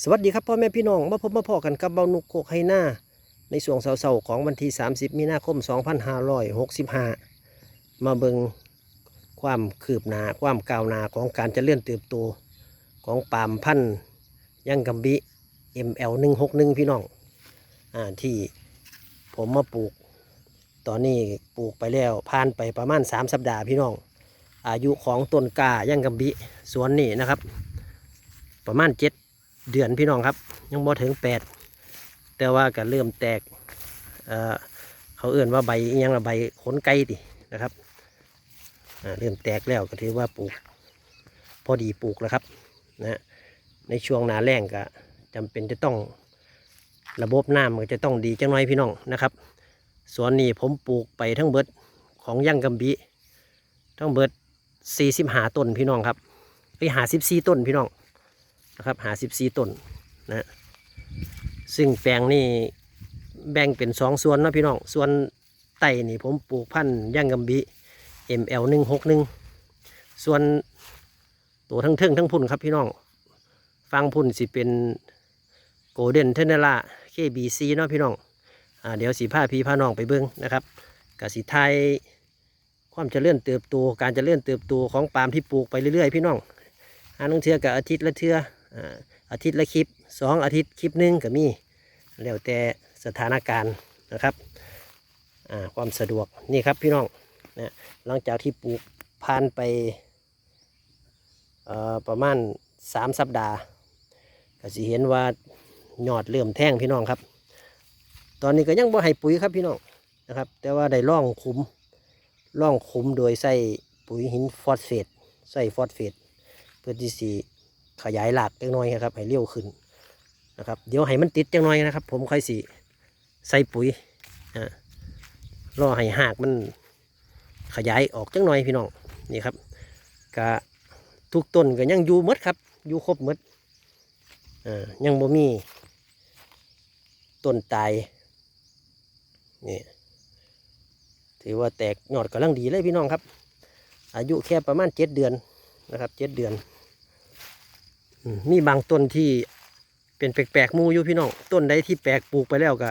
สวัสดีครับพ่อแม่พี่น้องมาพบมาพอกันกับเบานุกโคกไฮหน้าในช่วงเสาร์ๆของวันที่ 30 มีนาคม 2565 มาเบิงความคืบหน้าความก้าวหน้าของการจะเจริญเติบโตของปามพันยังกัมบิ ML 161พี่น้องอ่าที่ผมมาปลูก ตอนนี้ปลูกไปแล้วผ่านไปประมาณ 3 สัปดาห์พี่น้อง อายุของต้นกายังกัมบิสวนนี่นะครับ ประมาณเจ็ด เดือนพี่น้องครับ ยังบ่ถึงแปดแต่ว่าก็เริ่มแตกเเขาเอื่นว่าใบยังละใบขนไก่ดินะครับเริ่มแตกแล้วก็ถือว่าปลูก พอดีปลูกแล้วครับนะในช่วงหนาแรงก็จำเป็นจะต้องระบบน้ำก็จะต้องดีจังน้อยพี่น้องนะครับสวนนี้ผมปลูกไปทั้งเบิดของยั่งกัมบีทั้งเบิดสี่สิบหาต้นพี่น้องครับไปหาสิบสี่ต้นพี่น้อง นะครับหาสิบสี่ต้นนะซึ่งแปลงนี่แบ่งเป็นสองส่วนนะพี่น้อง ส่วนไต่นี่ผมปลูกพันธุ์ย่างกัมบิ ML หนึ่งหกหนึ่งส่วนตัวทั้งเทิงทั้งพุ่นครับพี่น้อง ฟังพุ่นสิเป็นโกลเด้นเทนเนล่า KBC เนาะพี่น้องอ่าเดี๋ยวสีผ้าพี่ผ้าน้องไปเบิ้งนะครับกับสีไทยความจะเจริญเติบโตการจะเจริญเติบโตของปาล์มที่ปลูกไปเรื่อยๆ พี่น้องหาหนึ่งเทือกับอาทิตย์ละเทือ อาทิตย์ละคลิปสองอาทิตย์คลิปหนึ่งก็มี แล้วแต่สถานการณ์นะครับความสะดวกนี่ครับพี่น้องนะหลังจากที่ปลูกผ่านไปประมาณสามสัปดาห์ ก็สิเห็นว่ายอดเริ่มแท่งพี่น้องครับ ตอนนี้ก็ยังบ่ให้ปุ๋ยครับพี่น้องนะครับ แต่ว่าได้ล่องคุมล่องคุมโดยใส่ปุ๋ยหินฟอสเฟตใส่ฟอสเฟตเพื่อที่สี ขยายหลากจังน้อยครับให้เร็วขึ้นนะครับ เดี๋ยวให้มันติดจังน้อยนะครับ ผมค่อยสีใส่ปุ๋ยอ่ารอให้หากมันขยายออกจังน้อยพี่น้องนี่ครับกะทุกต้นก็ยังอยู่มดครับอยู่ครบมดอ่ายังบ่มีต้นตายนี่ถือว่าแตกยอดกำลังดีเลยพี่น้องครับ อายุแค่ประมาณเจ็ดเดือนนะครับเจ็ดเดือน มีบางต้นที่เป็นแปลกๆมูอยู่พี่น้องต้นใดที่แปลกปลูกไปแล้วก็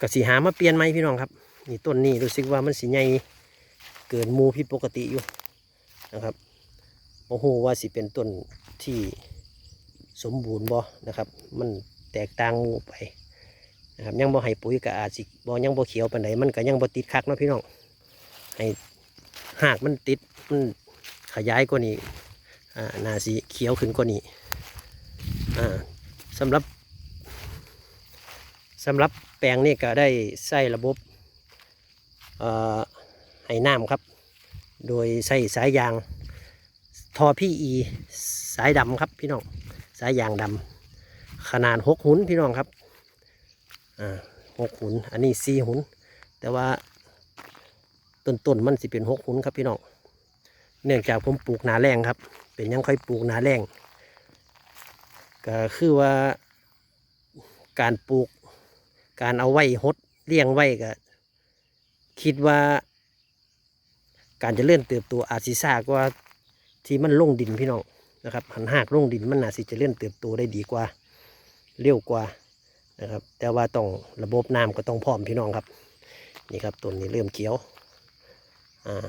ก็สีหามาเปลี่ยนไหมพี่น้องครับนี่ต้นนี้รู้สึกว่ามันสีใหญ่เกินมูผิดปกติอยู่นะครับโอ้โหว่าสิเป็นต้นที่สมบูรณ์บ่นะครับ มันแตกต่างมูไปนะครับยังบ่ให้ปุ๋ยก็อาจสิบ่ยังบ่เขียวปานใดมันก็ยังบ่ติดคักเนาะพี่น้องให้หากมันติดมันขยายกว่านี้ อ่านาสีเขียวขึ้นกว่านี้อ่าสำหรับสำหรับแปลงนี่ก็ได้ใส่ระบบเอ่อให้น้ำครับ โดยใส่สายยางทอพีอีสายดำครับพี่น้องสายยางดำขนาดหกหุนพี่น้องครับหกหุนอันนี้สี่หุน แต่ว่าต้นๆมันสิเป็นหกหุนครับพี่น้องเนื่องจากผมปลูกหนาแรงครับ เป็นยังค่อยปลูกหนาแรงก็คือว่าการปลูก การเอาไว้หดเลี้ยงไว้ก็ คิดว่า การจะเลื่อนเติบโตอาจสิซากว่าที่มันลงดินพี่น้องนะครับหันหากลงดินมันน่าสิจะเลื่อนเติบโตได้ดีกว่า เร็วกว่านะครับ แต่ว่าต้องระบบน้ำก็ต้องพร้อมพี่น้องครับ นี่ครับต้นนี้เริ่มเขียวอ่า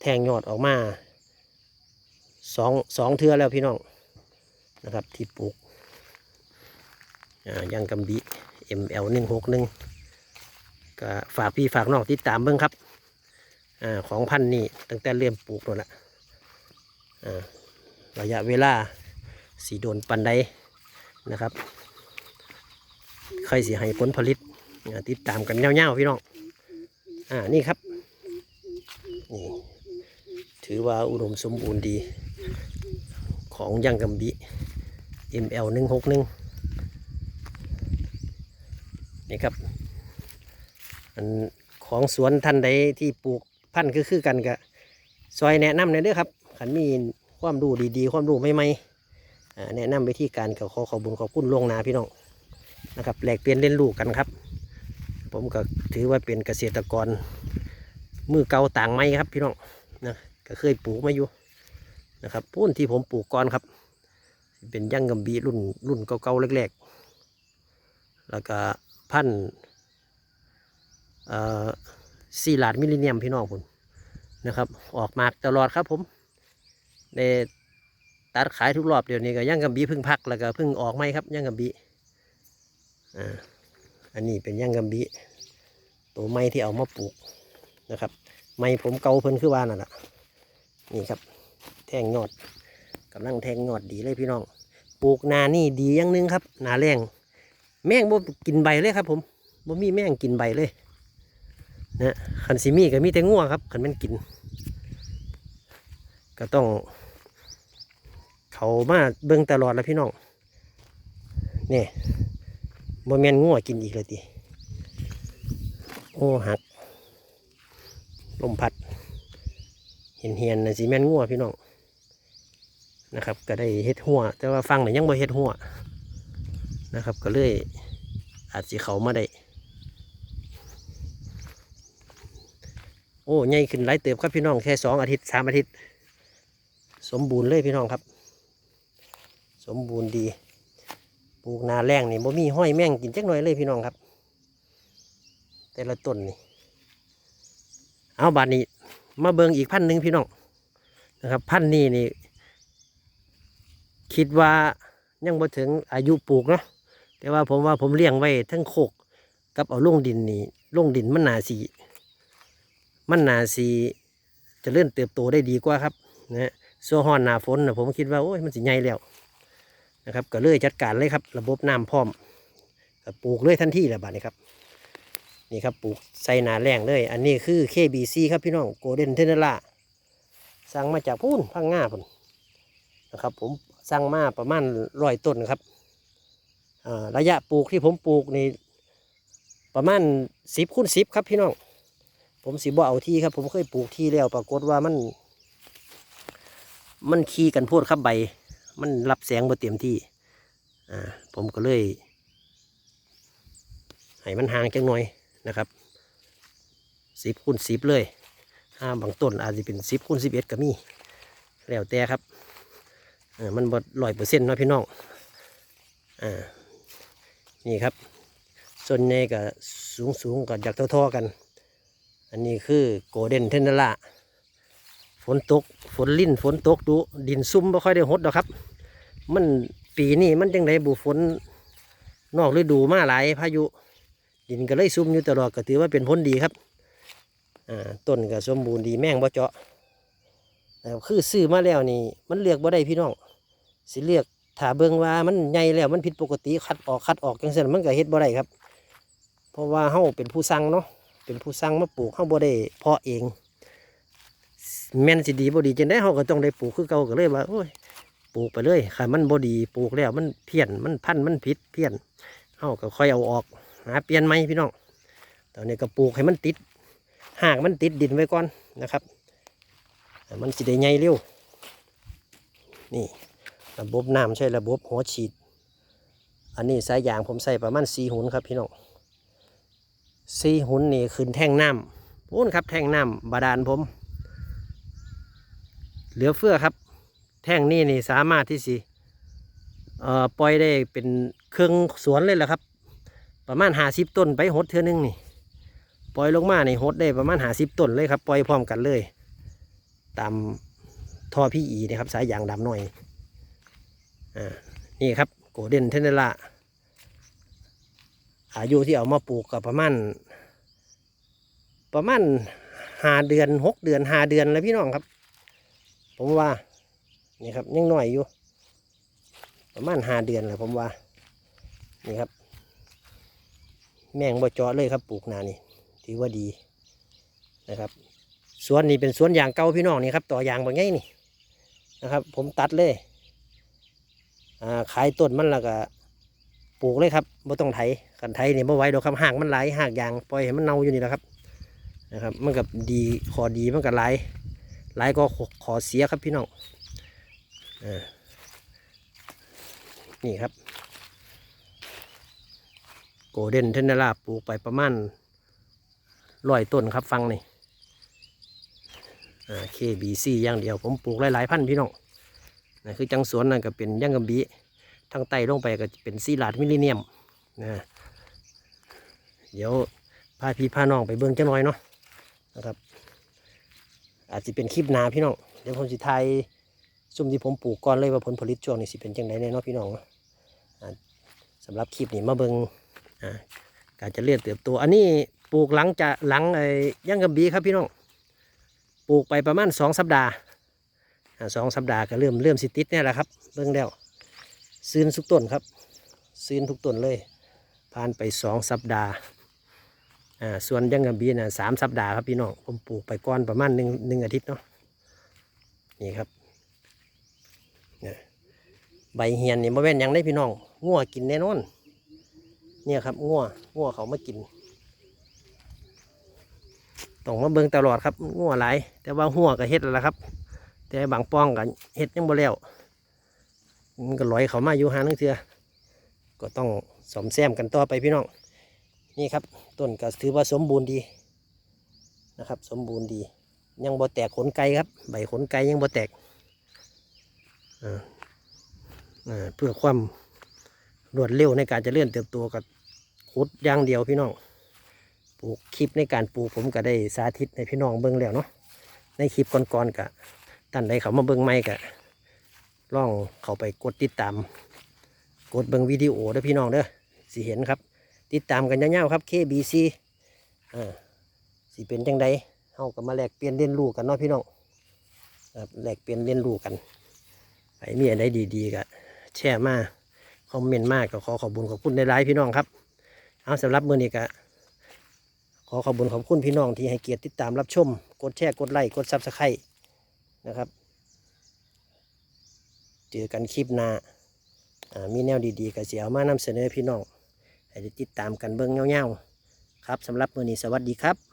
แทงยอดออกมา สองสองเทือแล้วพี่น้องนะครับที่ปลูกอ่ายังกำบิ ML หนึ่งหกหนึ่งก็ฝากพี่ฝากน้องติดตามเบิ้งครับอของพันนี่ตั้งแต่เริ่มปลูกนั่นแหละระยะเวลาสีโดนปันใดนะครับ ใครสีให้ผลผลิตติดตามกันเงาๆพี่น้อง อ่านี่ครับนี่ ถือว่าอุดมสมบูรณ์ดี ของยังกัมบิ ML 1 6 1นี่ครับอันของสวนท่านใดที่ปลูกพันธุ์คือกันกับซอยแนะนำเลยด้อครับขันมีความรู้ดีๆ ความรู้ใหม่ๆอ่แนะนำวิธีการกับขอขอบุญขอบคุณล่วงนาพี่น้องนะครับแลกเปลี่ยนเรียนรู้กันครับ ผมก็ถือว่าเป็นเกษตรกรมือเก่าต่างไม้ครับพี่น้องนะ ก็เคยปลูกมาอยู่นะครับพุ่นที่ผมปลูกก่อนครับ เป็นยั่งกัมบีรุ่นรุ่นเก่าๆแรกๆ แล้วก็พันธุ์เอ่อซีลาดมิลเลเนียมพี่น้องผมนะครับ ออกมากตลอดครับผมในตัดขายทุกรอบเดี๋ยวนี้ก็ยั่งกัมบีเพึ่งพักแล้วก็เพึ่งออกไหมครับยั่งกัมบีอ่าอันนี้เป็นยั่งกัมบีตัวไม้ที่เอามาปลูกนะครับ ไม้ผมเกาเพิ่นคือว่านั่นแหละ นี่ครับ แทงยอดกำลังแทงยอดดีเลยพี่น้อง ปลูกนานี่ดีอย่างนึงครับ นาแรงแมงบ่กินใบเลยครับ ผมบ่มีแมงกินใบเลยนะขันซิมีก็มีแต่ง่วครับขันมันกิน ก็ต้อง เขามาเบิ่งตลอดแล้วพี่น้องนี่บ่แมนง่วกินอีกเลยติโอ้หักลมพัด เห็นเหียนนะสิแม่นงัวพี่น้องนะครับ ก็ได้เฮ็ดหัว แต่ว่าฟังเนี่ยยังบ่เฮ็ดหัวนะครับ ก็เลยอาจสิเขามาได้ โอ้ใหญ่ขึ้นหลายเติบครับพี่น้องแค่สองอาทิตย์สามอาทิตย์ สมบูรณ์เลยพี่น้องครับ สมบูรณ์ดี ปลูกนาแรงนี่บ่มีห้อยแม่งกินจักหน่อยเลยพี่น้องครับ แต่ละต้นนี่เอาบาดนี้ มาเบิงอีกพันหนึ่งพี่น้องนะครับ พันนี้นี่ คิดว่ายังบ่ถึงอายุปลูกเนาะแต่ว่าผมว่าผมเลี้ยงไว้ทั้งโคกกับเอาลงดินนี่ลงดินมันนาสีมันนาสีจะเลื่อนเติบโตได้ดีกว่าครับนะฮะส่วนหอนหนาฝนนะผมคิดว่าโอ้ยมันสิใหญ่แล้วนะครับ ก็เลยจัดการเลยครับ ระบบน้ำพร้อมปลูกเลยทันทีแหละบาดนี้ครับ นี่ครับปลูกใส่นาแรงเลย อันนี้คือ KBC ครับพี่น้องโกลเด้นเทนเนล่าสั่งมาจากพูนพังง่าพุ่นนะครับ ผมสั่งมาประมาณร้อยต้นครับระยะปลูกที่ผมปลูกนี่ประมาณสิบคูณสิบครับพี่น้อง ผมสิบ่เอาที่ครับ ผมเคยปลูกที่แล้ว ปรากฏว่ามัน มันขี้กันโพดครับใบ มันรับแสงบ่เต็มที่อ่าผมก็เลยให้มันห่างจังหน่อย นะครับสิบคูณสิบเลยห้าบางต้นอาจจะเป็นสิบคูณสิบเอ็ดก็มีแล้วแต่ครับอมันบดร้อยเปอร์เซ็นต์นะพี่น้องอ่านี่ครับส่วนใหญ่ก็สูงสูงกับจากเท่าๆกัน อันนี้คือโกลเด้นเทนเนล่าฝนตกฝนลิ่นฝนตกดูดินซุ่มไม่ค่อยได้หดหรอกครับ มันปีนี้มันจังไดบุฝนนอกฤดูมาหลายพายุ ดินก็เลยซุ่มอยู่ตลอดก็ถือว่าเป็นผลดีครับต้นก็สมบูรณ์ดีแม่งบ่เจาะแต่คือซื้อมาแล้วนี่ มันเลือกบ่ได้พี่น้องสิเลือกถ้าเบิ่งว่ามันใหญ่แล้วมันผิดปกติคัดออกคัดออกจังซั่นมันก็เฮ็ดบ่ได้ครับ เพราะว่าเฮาเป็นผู้สั่งเนาะเป็นผู้สั่งมาปลูกเฮาบ่ได้เพาะเอง แม่นสิดีบ่ดีจังได๋เฮาก็ต้องได้ปลูกคือเก่าก็เลยว่าโอ้ยปลูกไปเลยค่ะมันบ่ดีปลูกแล้วมันเพี้ยนมันพันธุ์มันผิดเพี้ยนเฮาก็ค่อยเอาออก หาเปลี่ยนไหมพี่น้องตอนนี้ก็ปลูกให้มันติดหากมันติดดินไว้ก่อนนะครับ มันสิได้ใหญ่เร็ว นี่ระบบน้ำใช่ระบบหัวฉีด อันนี้สายยางผมใส่ประมาณสี่หุนครับพี่น้องสี่หุนนี่ขึ้นแท่งน้ำพูนครับแท่งน้ำบาดาลผม เหลือเฟือครับ แท่งนี้นี่สามารถที่สิเอ่อปล่อยได้เป็นเครื่องสวนเลยแหละครับ ประมาณหาสิบต้นไปหดเท่านึงนี่ ปล่อยลงมาในหดได้ประมาณหาสิบต้นเลยครับ ปล่อยพร้อมกันเลย ตามท่อพี่อีนะครับ สายยางดำหน่อย อ่า นี่ครับโกลเด้นเทนเนล่าอายุที่เอามาปลูกกับประมาณ ประมาณหาเดือนหกเดือนหาเดือนแล้วพี่น้องครับ ผมว่า นี่ครับยังหน่อยอยู่ ประมาณหาเดือนแหละผมว่า นี่ครับ แมงบ่เจาะเลยครับปลูกนานี่ถือว่าดีนะครับสวนนี้เป็นสวนยางเก่าพี่น้องนี่ครับต่อยางแบางไงนี่นะครับ ผมตัดเลยขายต้นมันแล้วก็ปลูกเลยครับบ่ต้องไถกันไถนี่บ่ไหวดอกครับหากมันหลายหากยางปล่อยให้มันเน่าอยู่นี่แหละครับนะครับ มันกับดีขอดีมันกับหลายหลายก็ขอเสียครับพี่น้องอนี่ครับ โกลเด้นเทนเนล่าปลูกไปประมาณร้อยต้นครับฟังนี่ KBC อย่างเดียว ผมปลูกหลายๆพันธุ์พี่น้องนะคือจังสวนนั่นก็เป็นย่างกะบีทางใต้ลงไปก็เป็นซีลาดมิลลิเนียมนะเดี๋ยวพาพี่พาน้องไปเบิ่งจังหน่อยเนาะนะครับ อาจจะเป็นคลิปนาพี่น้องเดี๋ยวผมสิไทยซุ่มที่ผมปลูกก่อนเลยว่าผลผลิตช่วงนี้สิเป็นจังไดแน่นาะพี่น้องสำหรับคลิปนี้มาเบิ่งอ่า การจะเรียนเติบโตอันนี้ปลูกหลังจากหลังไอ้ย่างกะบีครับพี่น้องปลูกไปประมาณสองสัปดาห์สองสัปดาห์ก็เริ่มเริ่มสิติดเนี่ยแหละครับเบิ่งแล้วซื้นทุกต้นครับ ซื้นทุกต้นเลย ผ่านไปสองสัปดาห์อ่าส่วนยังกะบีน่ะสามสัปดาห์ครับพี่น้องผมปลูกไปก้อนประมาณหนึ่งหนึ่งอาทิตย์เนาะนี่ครับเนี่ยใบเฮียนนี่บ่แม่นยังได้พี่น้องงัวกินแน่นอน เนี่ยครับงัวงัวเขามากินต้องมาเบิ่งตลอดครับงัวหลายแต่ว่าหัวก็เฮ็ดแล้วละครับ แต่บางป้องกันเฮ็ดยังบ่แล้วมันก็ลอยเขามาอยู่หานังเทือก็ต้องสมแซมกันต่อไปพี่น้องนี่ครับต้นก็ถือว่าสมบูรณ์ดีนะครับ สมบูรณ์ดี ยังบ่แตกขนไก่ครับ ใบขนไก่ยังบ่แตกเพื่อความรวดเร็วในการจะเลื่อนเติบโตกับุดอย่างเดียวพี่น้องปลูกคลิปในการปลูกผมก็ได้สาธิตในพี่น้องเบิ่งแล้วเนาะในคลิปก่อนๆกะท่านใดเขามาเบิ่งไม่กะลองเข้าไปกดติดตาม กดเบิ่งวิดีโอเด้อพี่น้องเด้อสิเห็นครับ ติดตามกันยาวๆครับ KBC อ่าสิเป็นจังใดเฮาก็มาแลกเปลี่ยนเรียนรู้กันเนาะพี่น้องครับแลกเปลี่ยนเรียนรู้กันไผมีอะไรดีๆก็แชร์มาคอมเมนต์มากก็ขอขอบคุญขอบคุณในไลฟ์พี่น้องครับ เอาสำหรับมือนี้ก็ขอขอบคุญขอบคุณพี่น้องที่ให้เกียรติติดตามรับชม กดแชร์ กดไลค์ กดซับสไครต์นะครับ เจอกันคลิปหน้า มีแนวดีๆก็เสียเอามานำเสนอพี่น้อง ให้ได้ติดตามกันเบื้องเงาๆครับสำหรับมือนี้สวัสดีครับ